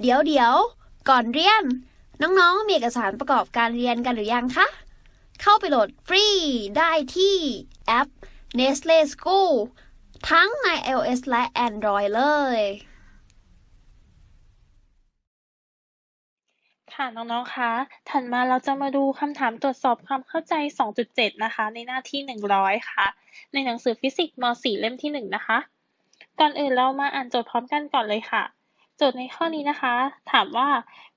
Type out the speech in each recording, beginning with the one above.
เดี๋ยวเดี๋ยวก่อนเรียน น้องๆ มีเอกสารประกอบการเรียนกันหรือยังคะ เข้าไปโหลดฟรีได้ที่แอป Nestle School ทั้งใน iOS และ Android เลย ค่ะน้องๆ คะ ถัดมาเราจะมาดูคำถามตรวจสอบความเข้าใจ 2.7 นะคะ ในหน้าที่ 100 ค่ะ ในหนังสือฟิสิกส์ม .4 เล่มที่ 1 นะคะ ก่อนอื่นเรามาอ่านโจทย์พร้อมกันก่อนเลยค่ะ โจทย์ในข้อนี้นะคะ ถามว่า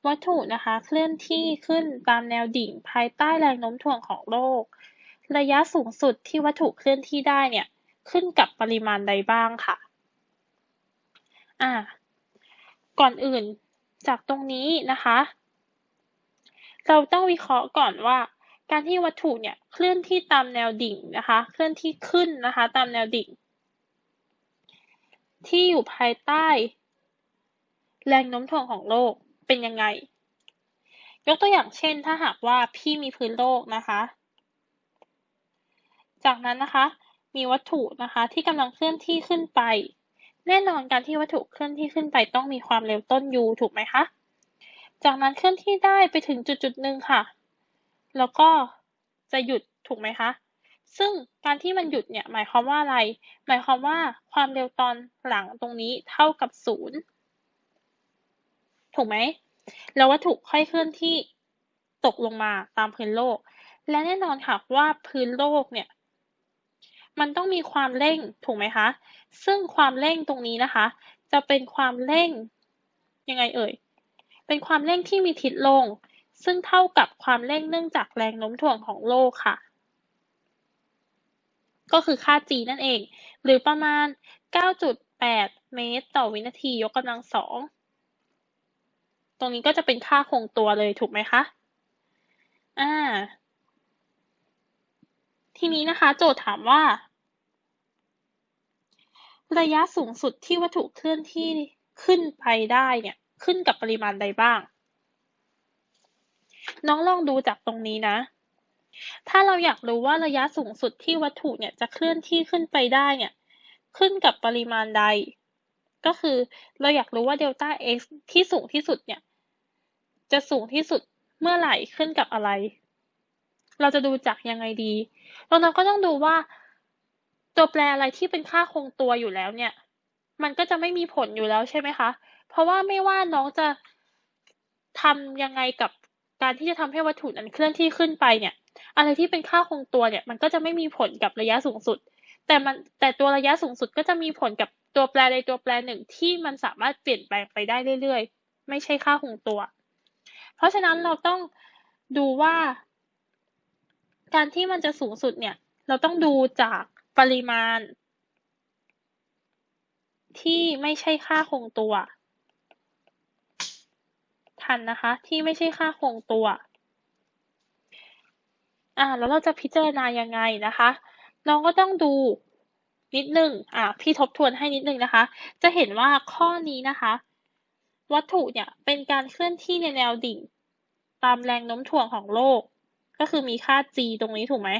วัตถุนะคะ เคลื่อนที่ขึ้นตามแนวดิ่งภายใต้แรงโน้มถ่วงของโลก ระยะสูงสุดที่วัตถุเคลื่อนที่ได้เนี่ย ขึ้นกับปริมาณใดบ้างค่ะ อ่า ก่อนอื่นจากตรงนี้นะคะ เราต้องวิเคราะห์ก่อนว่า การที่วัตถุเนี่ยเคลื่อนที่ตามแนวดิ่งนะคะ เคลื่อนที่ขึ้นนะคะ ตามแนวดิ่ง ที่อยู่ภายใต้ แรงโน้มถ่วงของโลกเป็นยังไง ยกตัวอย่างเช่น ถ้าหากว่าพี่มีพื้นโลกนะคะ จากนั้นนะคะ มีวัตถุนะคะที่กำลังเคลื่อนที่ขึ้นไป แน่นอนการที่วัตถุเคลื่อนที่ขึ้นไปต้องมีความเร็วต้น u ถูกไหมคะ จากนั้นเคลื่อนที่ได้ไปถึงจุดจุดหนึ่งค่ะ แล้วก็จะหยุดถูกไหมคะซึ่งการที่มันหยุดเนี่ยหมายความว่าอะไร หมายความว่าความเร็วตอนหลังตรงนี้เท่ากับศูนย์ ถูกไหม แล้ววัตถุค่อยเคลื่อนที่ตกลงมาตามพื้นโลก และแน่นอนค่ะว่าพื้นโลกเนี่ย มันต้องมีความเร่งถูกไหมคะ ซึ่งความเร่งตรงนี้นะคะ จะเป็นความเร่งยังไงเอ่ย เป็นความเร่งที่มีทิศลง ซึ่งเท่ากับความเร่งเนื่องจากแรงโน้มถ่วงของโลกค่ะ ก็คือค่า g นั่นเอง หรือประมาณ 9.8 เมตร ต่อวินาทียกกำลังสอง ตรงนี้ก็จะเป็นค่าคงตัวเลยถูกไหมคะ อ่า ทีนี้นะคะ โจทย์ถามว่า ระยะสูงสุดที่วัตถุเคลื่อนที่ขึ้นไปได้เนี่ย ขึ้นกับปริมาณใดบ้าง น้องลองดูจากตรงนี้นะ ถ้าเราอยากรู้ว่าระยะสูงสุดที่วัตถุเนี่ยจะเคลื่อนที่ขึ้นไปได้เนี่ย ขึ้นกับปริมาณใด ก็คือเราอยากรู้ว่าเดลต้า x ที่สูงที่สุดเนี่ย จะสูงที่สุดเมื่อไหร่ขึ้นกับอะไร เราจะดูจากยังไงดีเราก็ต้องดูว่า ตัวแปรอะไรที่เป็นค่าคงตัวอยู่แล้วเนี่ย มันก็จะไม่มีผลอยู่แล้วใช่ไหมคะ เพราะว่าไม่ว่าน้องจะทำยังไงกับการที่จะทำให้วัตถุนั้นเคลื่อนที่ขึ้นไปเนี่ย อะไรที่เป็นค่าคงตัวเนี่ย มันก็จะไม่มีผลกับระยะสูงสุด แต่มันแต่ตัวระยะสูงสุดก็จะมีผลกับตัวแปรใดตัวแปรหนึ่งที่มันสามารถเปลี่ยนแปลงไปได้เรื่อยๆ ไม่ใช่ค่าคงตัว เพราะฉะนั้นเราต้องดูว่า การที่มันจะสูงสุดเนี่ย เราต้องดูจากปริมาณ ที่ไม่ใช่ค่าคงตัว ทันนะคะ ที่ไม่ใช่ค่าคงตัวอ่าแล้วเราจะพิจารณายังไงนะคะ น้องก็ต้องดูนิดนึง อ่าพี่ทบทวนให้นิดนึงนะคะ จะเห็นว่าข้อนี้นะคะ วัตถุเนี่ยเป็นการเคลื่อนที่ในแนวดิ่ง ตามแรงโน้มถ่วงของโลก ก็คือมีค่า g ตรงนี้ถูกไหม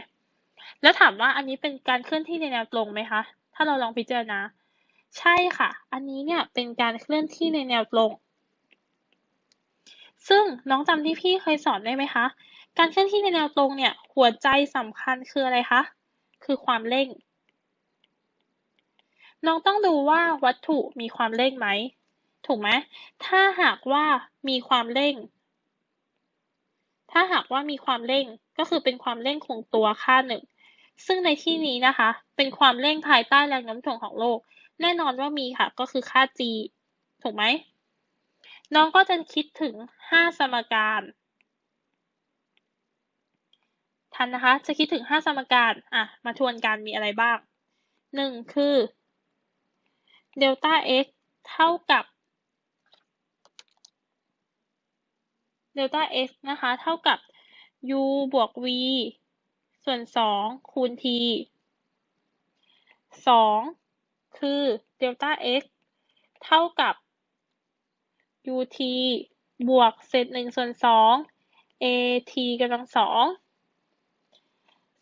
แล้วถามว่าอันนี้เป็นการเคลื่อนที่ในแนวตรงไหมคะ ถ้าเราลองพิจารณา ใช่ค่ะ อันนี้เนี่ยเป็นการเคลื่อนที่ในแนวตรง ซึ่งน้องจำที่พี่เคยสอนได้ไหมคะ การเคลื่อนที่ในแนวตรงเนี่ย หัวใจสำคัญคืออะไรคะ คือความเร่ง น้องต้องดูว่าวัตถุมีความเร่งไหม ถูกไหม ถ้าหากว่ามีความเร่ง ถ้าหากว่ามีความเร่งก็คือเป็นความเร่งคงตัวค่าหนึ่ง ซึ่งในที่นี้นะคะ เป็นความเร่งภายใต้แรงโน้มถ่วงของโลก แน่นอนว่ามีค่ะ ก็คือค่า g ถูกไหม น้องก็จะคิดถึง 5 สมการ ทันนะคะ จะคิดถึง 5 สมการ อะ มาทวนกันมีอะไรบ้าง 1 คือเดลต้า x เท่ากับเดลต้า x นะคะ เท่ากับ u บวก v ส่วน 2 คูณ t 2 คือเดลต้า x เท่ากับ ut บวกเศษ1ส่วน 2 at กำลัง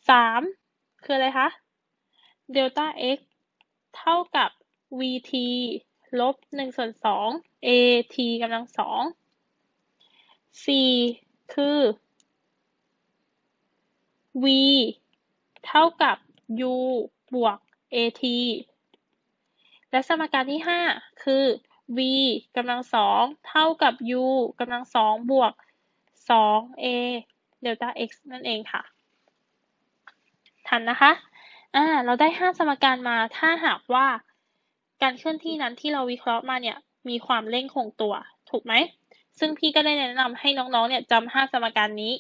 สอง3คืออะไรคะเดลต้า x เท่ากับ vt ลบหนึ่งส่วนสอง a t กำลังสอง c คือ v เท่ากับ u บวก at และสมการที่ห้าคือ v กำลังสองเท่ากับ u กำลังสองบวกสอง a เดลต้า x นั่นเองค่ะันนะคะอ่าเราได้ห้าสมการมาถ้าหากว่า การเคลื่อนที่นั้นที่เราวิเคราะห์มาเนี่ยมีความเร่งคงตัว ถูกไหม ซึ่งพี่ก็ได้แนะนำให้น้องๆเนี่ยจำห้าสมการนี้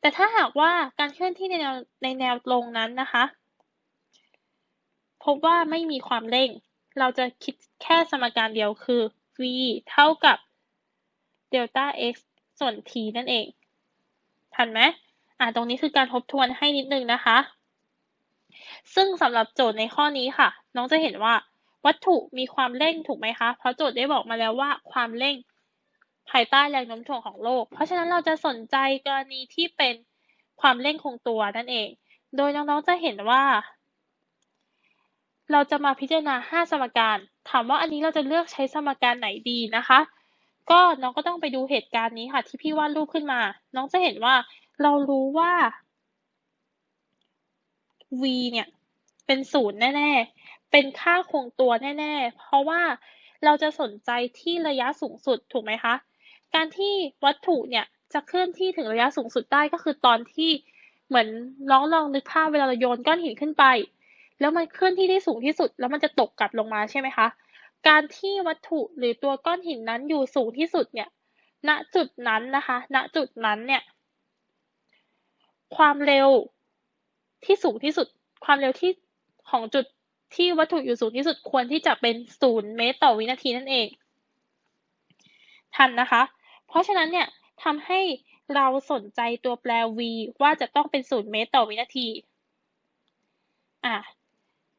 แต่ถ้าหากว่าการเคลื่อนที่ในแนวในแนวตรงนั้นนะคะ พบว่าไม่มีความเร่ง เราจะคิดแค่สมการเดียวคือ v เท่ากับเดลต้า x ส่วน t นั่นเอง ทันไหมอ่าตรงนี้คือการทบทวนให้นิดนึงนะคะ ซึ่งสำหรับโจทย์ในข้อนี้ค่ะ น้องจะเห็นว่า วัตถุมีความเร่งถูกไหมคะ เพราะโจทย์ได้บอกมาแล้วว่าความเร่งภายใต้แรงโน้มถ่วงของโลก เพราะฉะนั้นเราจะสนใจกรณีที่เป็นความเร่งคงตัวนั่นเอง โดยน้องๆจะเห็นว่า เราจะมาพิจารณา 5 สมการ ถามว่าอันนี้เราจะเลือกใช้สมการไหนดีนะคะ ก็น้องก็ต้องไปดูเหตุการณ์นี้ค่ะ ที่พี่วาดรูปขึ้นมา น้องจะเห็นว่าเรารู้ว่า v เนี่ย เป็นศูนย์แน่ ๆ เป็นค่าคงตัวแน่ ๆ เพราะว่าเราจะสนใจที่ระยะสูงสุดถูกไหมคะ การที่วัตถุเนี่ยจะเคลื่อนที่ถึงระยะสูงสุดได้ก็คือตอนที่เหมือนน้องลองนึกภาพเวลาเราโยนก้อนหินขึ้นไป แล้วมันเคลื่อนที่ได้สูงที่สุด แล้วมันจะตกกลับลงมาใช่ไหมคะ การที่วัตถุหรือตัวก้อนหินนั้นอยู่สูงที่สุดเนี่ย ณ จุดนั้นนะคะ ณ จุดนั้นเนี่ย ความเร็วที่สูงที่สุด ความเร็วที่ ของจุดที่วัตถุอยู่สูงที่สุดควรที่จะเป็นศูนย์เมตรต่อวินาทีนั่นเอง ทันนะคะ เพราะฉะนั้นเนี่ยทำให้เราสนใจตัวแปร v ว่าจะต้องเป็นศูนย์เมตรต่อวินาที อะ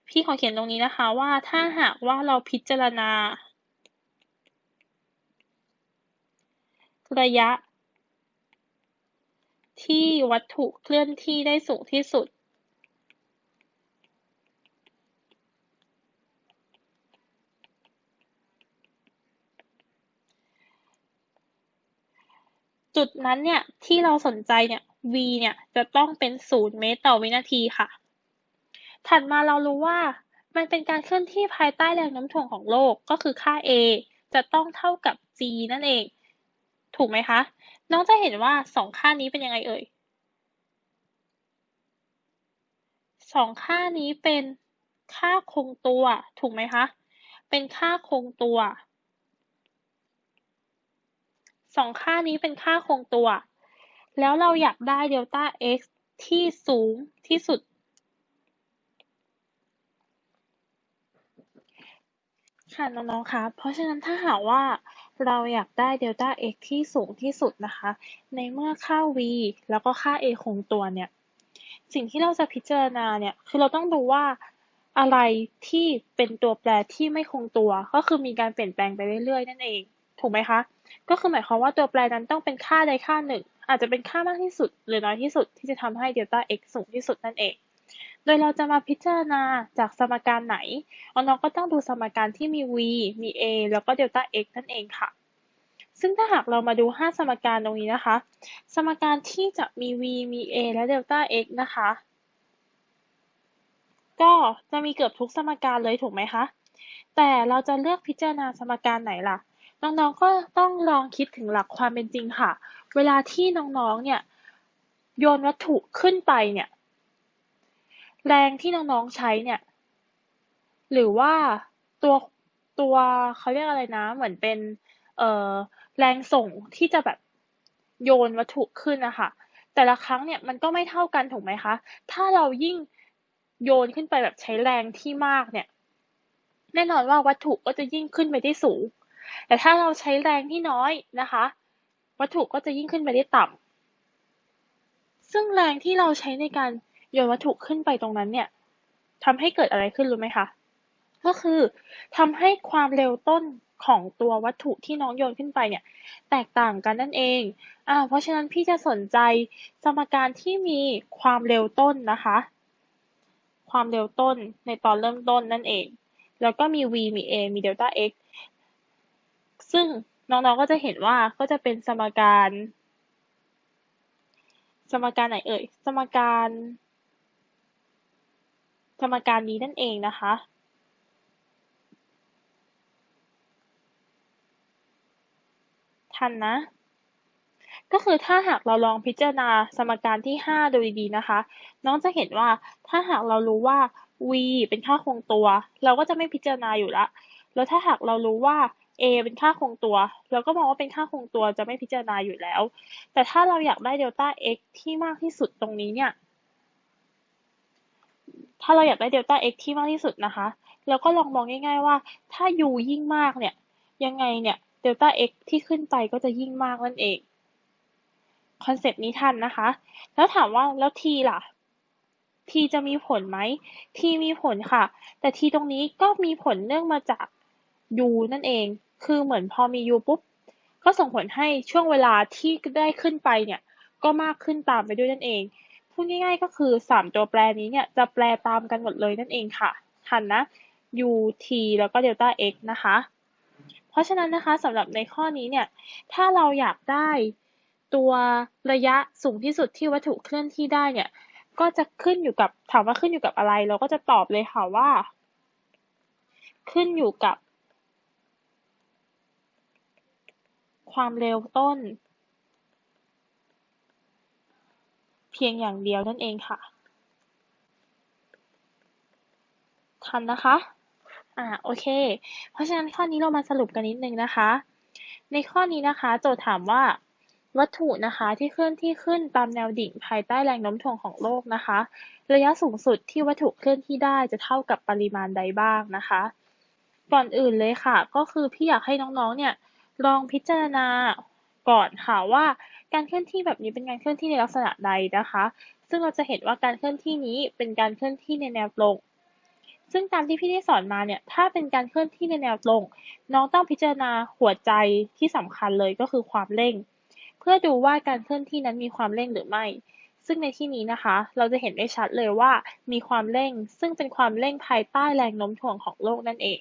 พี่ขอเขียนตรงนี้นะคะว่าถ้าหากว่าเราพิจารณา ระยะ ที่วัตถุเคลื่อนที่ได้สูงที่สุด จุดนั้นเนี่ยที่เราสนใจเนี่ย v เนี่ยจะต้องเป็นศูนย์เมตรต่อวินาทีค่ะ ถัดมาเรารู้ว่ามันเป็นการเคลื่อนที่ภายใต้แรงโน้มถ่วงของโลกก็คือค่า a จะต้องเท่ากับ g นั่นเอง ถูกไหมคะ น้องจะเห็นว่าสองค่านี้เป็นยังไงเอ่ยสองค่านี้เป็นค่าคงตัว ถูกไหมคะ เป็นค่าคงตัว สองค่านี้เป็นค่าคงตัว แล้วเราอยากได้เดลต้า x ที่สูงที่สุด ค่ะน้องๆคะเพราะฉะนั้นถ้าหากว่าเราอยากได้เดลต้า x ที่สูงที่สุดนะคะ ในเมื่อค่า v แล้วก็ค่า a คงตัวเนี่ย สิ่งที่เราจะพิจารณาเนี่ย คือเราต้องดูว่าอะไรที่เป็นตัวแปรที่ไม่คงตัว ก็คือมีการเปลี่ยนแปลงไปเรื่อยๆ นั่นเอง ถูกไหมคะ ก็คือหมายความว่าตัวแปรนั้นต้องเป็นค่าใดค่าหนึ่ง อาจจะเป็นค่ามากที่สุด หรือน้อยที่สุดที่จะทำให้เดลต้า x สูงที่สุดนั่นเอง โดยเราจะมาพิจารณาจากสมการไหนน้องๆก็ต้องดูสมการที่มี v มี a แล้วก็เดลต้า x นั่นเองค่ะ ซึ่งถ้าหากเรามาดู 5 สมการตรงนี้นะคะ สมการที่จะมี v มี a และเดลต้า x นะคะ ก็จะมีเกือบทุกสมการเลยถูกไหมคะแต่เราจะเลือกพิจารณาสมการไหนล่ะ น้องๆก็ต้องลองคิดถึงหลักความเป็นจริงค่ะ เวลาที่น้องๆเนี่ยโยนวัตถุขึ้นไปเนี่ยแรงที่น้องๆใช้เนี่ย หรือว่าตัวตัวเขาเรียกอะไรนะ เหมือนเป็นเอ่อแรงส่งที่จะแบบโยนวัตถุขึ้นนะคะแต่ละครั้งเนี่ยมันก็ไม่เท่ากันถูกไหมคะ ถ้าเรายิ่งโยนขึ้นไปแบบใช้แรงที่มากเนี่ย แน่นอนว่าวัตถุก็จะยิ่งขึ้นไปได้สูง แต่ถ้าเราใช้แรงที่น้อยนะคะ วัตถุก็จะยิ่งขึ้นไปได้ต่ำซึ่งแรงที่เราใช้ในการโยนวัตถุขึ้นไปตรงนั้นเนี่ยทำให้เกิดอะไรขึ้นรู้ไหมคะ ก็คือทำให้ความเร็วต้นของตัววัตถุที่น้องโยนขึ้นไปเนี่ย แตกต่างกันนั่นเอง อ่า เพราะฉะนั้นพี่จะสนใจสมการที่มีความเร็วต้นนะคะ ความเร็วต้นในตอนเริ่มต้นนั่นเอง แล้วก็มี v มี a มี delta x ซึ่งน้องๆ ก็จะเห็นว่าก็จะเป็นสมการ สมการไหนเอ่ย สมการ สมการนี้นั่นเองนะคะ ทันนะ ก็คือถ้าหากเราลองพิจารณาสมการที่ 5 ดูดีๆนะคะ น้องจะเห็นว่าถ้าหากเรารู้ว่า v เป็นค่าคงตัว เราก็จะไม่พิจารณาอยู่ละ แล้วถ้าหากเรารู้ว่า a เป็นค่าคงตัว เราก็มองว่าเป็นค่าคงตัวจะไม่พิจารณาอยู่แล้ว แต่ถ้าเราอยากได้เดลต้า x ที่มากที่สุดตรงนี้เนี่ย ถ้าเราอยากได้เดลต้า x ที่มากที่สุดนะคะ เราก็ลองมองง่ายๆว่า ถ้า u ยิ่งมากเนี่ย ยังไงเนี่ยเดลต้า x ที่ขึ้นไปก็จะยิ่งมากนั่นเอง คอนเซปต์นี้ทันนะคะ แล้วถามว่าแล้ว t ล่ะ t จะมีผลไหม t มีผลค่ะ แต่ t ตรงนี้ก็มีผลเนื่องมาจาก u นั่นเอง คือเหมือนพอมี u ปุ๊บ ก็ส่งผลให้ช่วงเวลาที่ได้ขึ้นไปเนี่ย ก็มากขึ้นตามไปด้วยนั่นเอง พูดง่ายๆก็คือ 3 ตัวแปรนี้เนี่ย จะแปลตามกันหมดเลยนั่นเองค่ะ ทันนะ u t แล้วก็ delta x นะคะ เพราะฉะนั้นนะคะสำหรับในข้อนี้เนี่ย ถ้าเราอยากได้ตัวระยะสูงที่สุดที่วัตถุเคลื่อนที่ได้เนี่ย ก็จะขึ้นอยู่กับถามว่าขึ้นอยู่กับอะไร เราก็จะตอบเลยค่ะว่า ขึ้นอยู่กับ ความเร็วต้น เพียงอย่างเดียวนั่นเองค่ะ ทันนะคะ อ่า โอเค เพราะฉะนั้นข้อนี้เรามาสรุปกันนิดนึงนะคะ ในข้อนี้นะคะ โจทย์ถามว่าวัตถุนะคะที่เคลื่อนที่ขึ้นตามแนวดิ่งภายใต้แรงโน้มถ่วงของโลกนะคะ ระยะสูงสุดที่วัตถุเคลื่อนที่ได้จะเท่ากับปริมาณใดบ้างนะคะ ก่อนอื่นเลยค่ะ ก็คือพี่อยากให้น้องๆเนี่ย ลองพิจารณาก่อนค่ะว่าการเคลื่อนที่แบบนี้เป็นการเคลื่อนที่ในลักษณะใดนะคะ ซึ่งเราจะเห็นว่าการเคลื่อนที่นี้เป็นการเคลื่อนที่ในแนวตรง ซึ่งตามที่พี่ได้สอนมาเนี่ย ถ้าเป็นการเคลื่อนที่ในแนวตรง น้องต้องพิจารณาหัวใจที่สำคัญเลยก็คือความเร่ง เพื่อดูว่าการเคลื่อนที่นั้นมีความเร่งหรือไม่ ซึ่งในที่นี้นะคะ เราจะเห็นได้ชัดเลยว่ามีความเร่ง ซึ่งเป็นความเร่งภายใต้แรงโน้มถ่วงของโลกนั่นเอง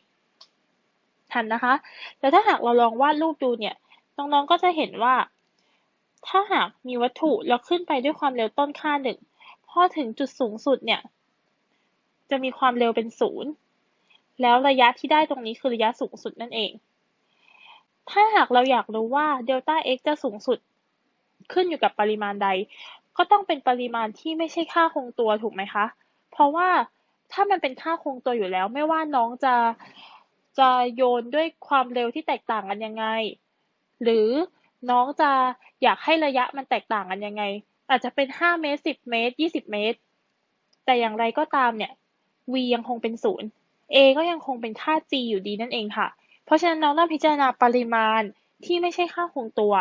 ทันนะคะ แต่ถ้าหากเราลองวาดรูปดูเนี่ย น้องๆก็จะเห็นว่า ถ้าหากมีวัตถุแล้วขึ้นไปด้วยความเร็วต้นค่าหนึ่งพอถึงจุดสูงสุดเนี่ย จะมีความเร็วเป็นศูนย์แล้วระยะที่ได้ตรงนี้คือระยะสูงสุดนั่นเอง ถ้าหากเราอยากรู้ว่าเดลต้า x จะสูงสุดขึ้นอยู่กับปริมาณใด ก็ต้องเป็นปริมาณที่ไม่ใช่ค่าคงตัวถูกไหมคะ เพราะว่าถ้ามันเป็นค่าคงตัวอยู่แล้ว ไม่ว่าน้องจะ จะโยนด้วยความเร็วที่แตกต่างกันยังไง หรือน้องจะอยากให้ระยะมันแตกต่างกันยังไง อาจจะเป็น5เมตร10 เมตร 20 เมตร แต่อย่างไรก็ตามเนี่ย v ยังคงเป็นศูนย์ a ก็ยังคงเป็นค่า g อยู่ดีนั่นเองค่ะ เพราะฉะนั้นน้องต้องพิจารณาปริมาณที่ไม่ใช่ค่าคงตัว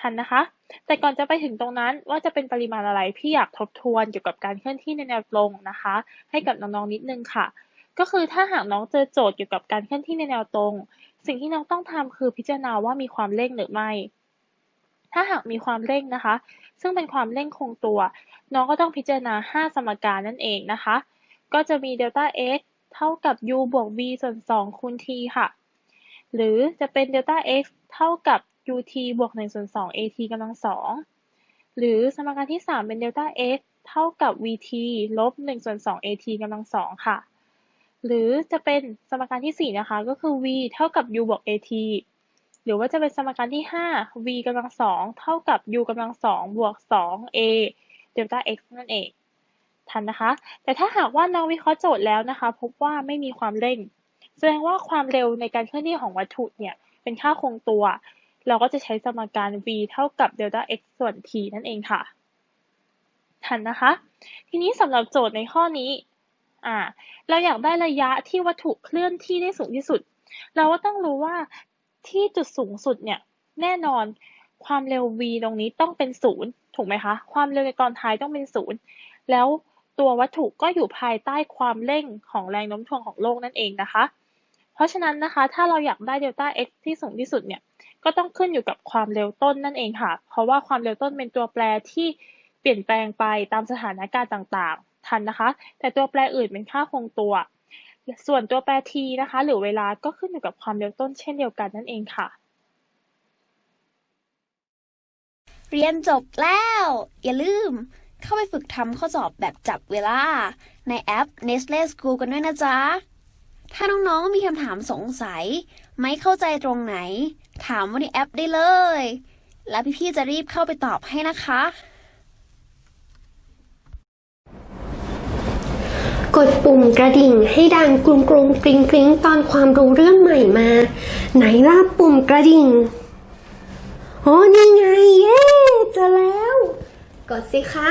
ทันนะคะ แต่ก่อนจะไปถึงตรงนั้นว่าจะเป็นปริมาณอะไร พี่อยากทบทวนเกี่ยวกับการเคลื่อนที่ในแนวตรงนะคะ ให้กับน้องๆนิดนึงค่ะ ก็คือถ้าหากน้องเจอโจทย์เกี่ยวกับการเคลื่อนที่ในแนวตรง สิ่งที่น้องต้องทำคือพิจารณาว่ามีความเร่งหรือไม่ ถ้าหากมีความเร่งนะคะ ซึ่งเป็นความเร่งคงตัว น้องก็ต้องพิจารณา 5 สมการนั่นเองนะคะ ก็จะมีเดลต้า x เท่ากับ u บวก v ส่วน 2 คูณ t ค่ะ หรือจะเป็นเดลต้า x เท่ากับ ut บวก1ส่วน2 at กำลัง2หรือสมการที่ 3 เป็นเดลต้า x เท่ากับ vt ลบ1ส่วน2 at กำลัง2ค่ะ หรือจะเป็นสมการที่ 4 นะคะ ก็คือ v เท่ากับ u บวก at หรือว่าจะเป็นสมการที่ 5 v กำลัง2เท่ากับ u กำลัง2บวก 2a เดลต้า x นั่นเองทันนะคะ แต่ถ้าหากว่าน้องวิเคราะห์โจทย์แล้วนะคะ พบว่าไม่มีความเร่ง แสดงว่าความเร็วในการเคลื่อนที่ของวัตถุเนี่ยเป็นค่าคงตัว เราก็จะใช้สมการ v เท่ากับเดลต้า x ส่วน t นั่นเองค่ะ ทันนะคะ ทีนี้สำหรับโจทย์ในข้อนี้ อ่า เราอยากได้ระยะที่วัตถุเคลื่อนที่ได้สูงที่สุด เราก็ต้องรู้ว่าที่จุดสูงสุดเนี่ย แน่นอนความเร็ว v ตรงนี้ต้องเป็นศูนย์ถูกไหมคะ ความเร็วในตอนท้ายต้องเป็นศูนย์แล้วตัววัตถุก็อยู่ภายใต้ความเร่งของแรงโน้มถ่วงของโลกนั่นเองนะคะ เพราะฉะนั้นนะคะ ถ้าเราอยากได้เดลต้า x ที่สูงที่สุดเนี่ย ก็ต้องขึ้นอยู่กับความเร็วต้นนั่นเองค่ะ เพราะว่าความเร็วต้นเป็นตัวแปรที่เปลี่ยนแปลงไปตามสถานการณ์ต่างๆ ทันนะคะ แต่ตัวแปรอื่นเป็นค่าคงตัว ส่วนตัวแปร t นะคะ หรือเวลาก็ขึ้นอยู่กับความเร็วต้นเช่นเดียวกันนั่นเองค่ะ เรียนจบแล้ว อย่าลืม เข้าไปฝึกทำข้อสอบแบบจับเวลา ในแอป Nestle School กันด้วยนะจ๊ะ ถ้าน้องๆมีคำถามสงสัย ไม่เข้าใจตรงไหน ถามว่าในแอปได้เลย แล้วพี่ๆจะรีบเข้าไปตอบให้นะคะ กดปุ่มกระดิ่งให้ดังกรุงกรุงกริงกริงตอนความรู้เรื่องใหม่มา ไหนล่ะปุ่มกระดิ่ง โอ้นี่ไง เย้เจอแล้ว กดสิคะ